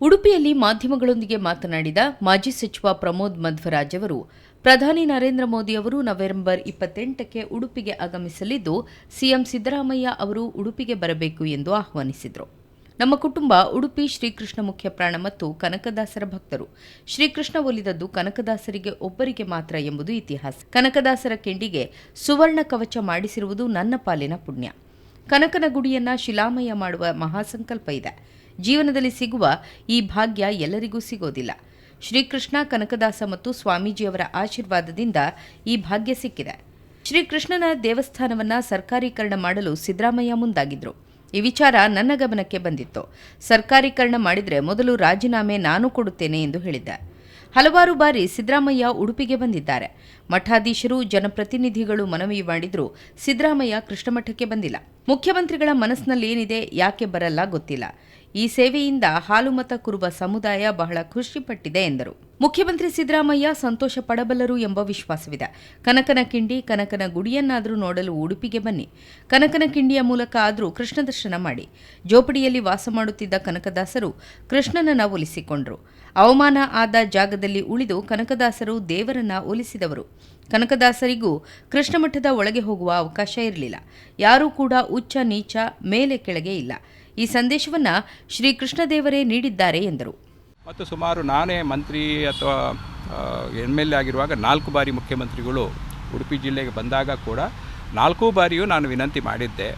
ಉಡುಪಿಯಲ್ಲಿ ಮಾಧ್ಯಮಗಳೊಂದಿಗೆ ಮಾತನಾಡಿದ ಮಾಜಿ ಸಚಿವ ಪ್ರಮೋದ್ ಮಧ್ವರಾಜ್ ಅವರು, ಪ್ರಧಾನಿ ನರೇಂದ್ರ ಮೋದಿ ಅವರು ನವೆಂಬರ್ ಇಪ್ಪತ್ತೆಂಟಕ್ಕೆ ಉಡುಪಿಗೆ ಆಗಮಿಸಲಿದ್ದು, ಸಿಎಂ ಸಿದ್ದರಾಮಯ್ಯ ಅವರು ಉಡುಪಿಗೆ ಬರಬೇಕು ಎಂದು ಆಹ್ವಾನಿಸಿದರು. ನಮ್ಮ ಕುಟುಂಬ, ಉಡುಪಿ ಶ್ರೀಕೃಷ್ಣ ಮುಖ್ಯ ಪ್ರಾಣ ಮತ್ತು ಕನಕದಾಸರ ಭಕ್ತರು. ಶ್ರೀಕೃಷ್ಣ ಒಲಿದದ್ದು ಕನಕದಾಸರಿಗೆ ಒಬ್ಬರಿಗೆ ಮಾತ್ರ ಎಂಬುದು ಇತಿಹಾಸ. ಕನಕದಾಸರ ಕೆಂಡಿಗೆ ಸುವರ್ಣ ಕವಚ ಮಾಡಿಸಿರುವುದು ನನ್ನ ಪಾಲಿನ ಪುಣ್ಯ. ಕನಕನ ಗುಡಿಯನ್ನ ಶಿಲಾಮಯ ಮಾಡುವ ಮಹಾಸಂಕಲ್ಪ ಇದೆ. ಜೀವನದಲ್ಲಿ ಸಿಗುವ ಈ ಭಾಗ್ಯ ಎಲ್ಲರಿಗೂ ಸಿಗೋದಿಲ್ಲ. ಶ್ರೀಕೃಷ್ಣ, ಕನಕದಾಸ ಮತ್ತು ಸ್ವಾಮೀಜಿಯವರ ಆಶೀರ್ವಾದದಿಂದ ಈ ಭಾಗ್ಯ ಸಿಕ್ಕಿದೆ. ಶ್ರೀಕೃಷ್ಣನ ದೇವಸ್ಥಾನವನ್ನ ಸರ್ಕಾರೀಕರಣ ಮಾಡಲು ಸಿದ್ದರಾಮಯ್ಯ ಮುಂದಾಗಿದ್ರು. ಈ ವಿಚಾರ ನನ್ನ ಗಮನಕ್ಕೆ ಬಂದಿತ್ತು. ಸರ್ಕಾರೀಕರಣ ಮಾಡಿದರೆ ಮೊದಲು ರಾಜೀನಾಮೆ ನಾನು ಕೊಡುತ್ತೇನೆ ಎಂದು ಹೇಳಿದ್ದೆ. ಹಲವಾರು ಬಾರಿ ಸಿದ್ದರಾಮಯ್ಯ ಉಡುಪಿಗೆ ಬಂದಿದ್ದಾರೆ. ಮಠಾಧೀಶರು, ಜನಪ್ರತಿನಿಧಿಗಳು ಮನವಿ ಮಾಡಿದ್ರು ಸಿದ್ದರಾಮಯ್ಯ ಕೃಷ್ಣಮಠಕ್ಕೆ ಬಂದಿಲ್ಲ. ಮುಖ್ಯಮಂತ್ರಿಗಳ ಮನಸ್ಸಿನಲ್ಲಿ ಏನಿದೆ ಯಾಕೆ ಬರಲ್ಲ ಗೊತ್ತಿಲ್ಲ. ಈ ಸೇವೆಯಿಂದ ಹಾಲುಮತ ಕುರುಬ ಸಮುದಾಯ ಬಹಳ ಖುಷಿಪಟ್ಟಿದೆ ಎಂದರು. ಮುಖ್ಯಮಂತ್ರಿ ಸಿದ್ದರಾಮಯ್ಯ ಸಂತೋಷ ಪಡಬಲ್ಲರು ಎಂಬ ವಿಶ್ವಾಸವಿದೆ. ಕನಕನ ಕಿಂಡಿ ಕನಕನ ಗುಡಿಯನ್ನಾದರೂ ನೋಡಲು ಉಡುಪಿಗೆ ಬನ್ನಿ. ಕನಕನ ಕಿಂಡಿಯ ಮೂಲಕ ಆದರೂ ಕೃಷ್ಣ ದರ್ಶನ ಮಾಡಿ. ಜೋಪಡಿಯಲ್ಲಿ ವಾಸ ಮಾಡುತ್ತಿದ್ದ ಕನಕದಾಸರು ಕೃಷ್ಣನನ್ನ ಒಲಿಸಿಕೊಂಡರು. ಅವಮಾನ ಆದ ಜಾಗದಲ್ಲಿ ಉಳಿದು ಕನಕದಾಸರು ದೇವರನ್ನ ಒಲಿಸಿದವರು. ಕನಕದಾಸರಿಗೂ ಕೃಷ್ಣಮಠದ ಒಳಗೆ ಹೋಗುವ ಅವಕಾಶ ಇರಲಿಲ್ಲ. ಯಾರೂ ಕೂಡ ಉಚ್ಚ ನೀಚ ಮೇಲೆ ಕೆಳಗೆ ಇಲ್ಲ. ಈ ಸಂದೇಶವನ್ನ ಶ್ರೀಕೃಷ್ಣದೇವರೇ ನೀಡಿದ್ದಾರೆ ಎಂದರು. ಮತ್ತು ಸುಮಾರು ನಾನೇ ಮಂತ್ರಿ ಅಥವಾ ಎಂ ಎಲ್ ಎ ಆಗಿರುವಾಗ ನಾಲ್ಕು ಬಾರಿ ಮುಖ್ಯಮಂತ್ರಿಗಳು ಉಡುಪಿ ಜಿಲ್ಲೆಗೆ ಬಂದಾಗ ಕೂಡ ನಾಲ್ಕು ಬಾರಿಯೂ ನಾನು ವಿನಂತಿ ಮಾಡಿದ್ದೆ,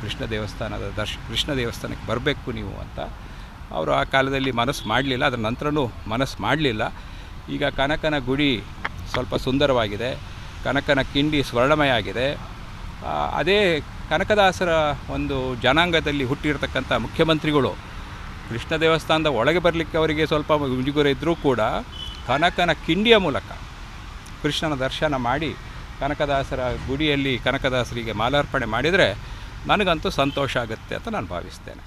ಕೃಷ್ಣ ದೇವಸ್ಥಾನದ ದರ್ಶ, ಕೃಷ್ಣ ದೇವಸ್ಥಾನಕ್ಕೆ ಬರಬೇಕು ನೀವು ಅಂತ. ಅವರು ಆ ಕಾಲದಲ್ಲಿ ಮನಸ್ಸು ಮಾಡಲಿಲ್ಲ, ಅದರ ನಂತರನೂ ಮನಸ್ಸು ಮಾಡಲಿಲ್ಲ. ಈಗ ಕನಕನ ಗುಡಿ ಸ್ವಲ್ಪ ಸುಂದರವಾಗಿದೆ. ಕನಕನ ಕಿಂಡಿ ಸ್ವರ್ಣಮಯ ಆಗಿದೆ ಅದೇ ಕನಕದಾಸರ ಒಂದು ಜನಾಂಗದಲ್ಲಿ ಹುಟ್ಟಿರ್ತಕ್ಕಂಥ ಮುಖ್ಯಮಂತ್ರಿಗಳು, ಕೃಷ್ಣ ದೇವಸ್ಥಾನದ ಒಳಗೆ ಬರಲಿಕ್ಕೆ ಅವರಿಗೆ ಸ್ವಲ್ಪ ಮುಜುಗರ ಇದ್ದರೂ ಕೂಡ ಕನಕನ ಕಿಂಡಿಯ ಮೂಲಕ ಕೃಷ್ಣನ ದರ್ಶನ ಮಾಡಿ, ಕನಕದಾಸರ ಗುಡಿಯಲ್ಲಿ ಕನಕದಾಸರಿಗೆ ಮಾಲಾರ್ಪಣೆ ಮಾಡಿದರೆ ನನಗಂತೂ ಸಂತೋಷ ಆಗುತ್ತೆ ಅಂತ ನಾನು ಭಾವಿಸ್ತೇನೆ.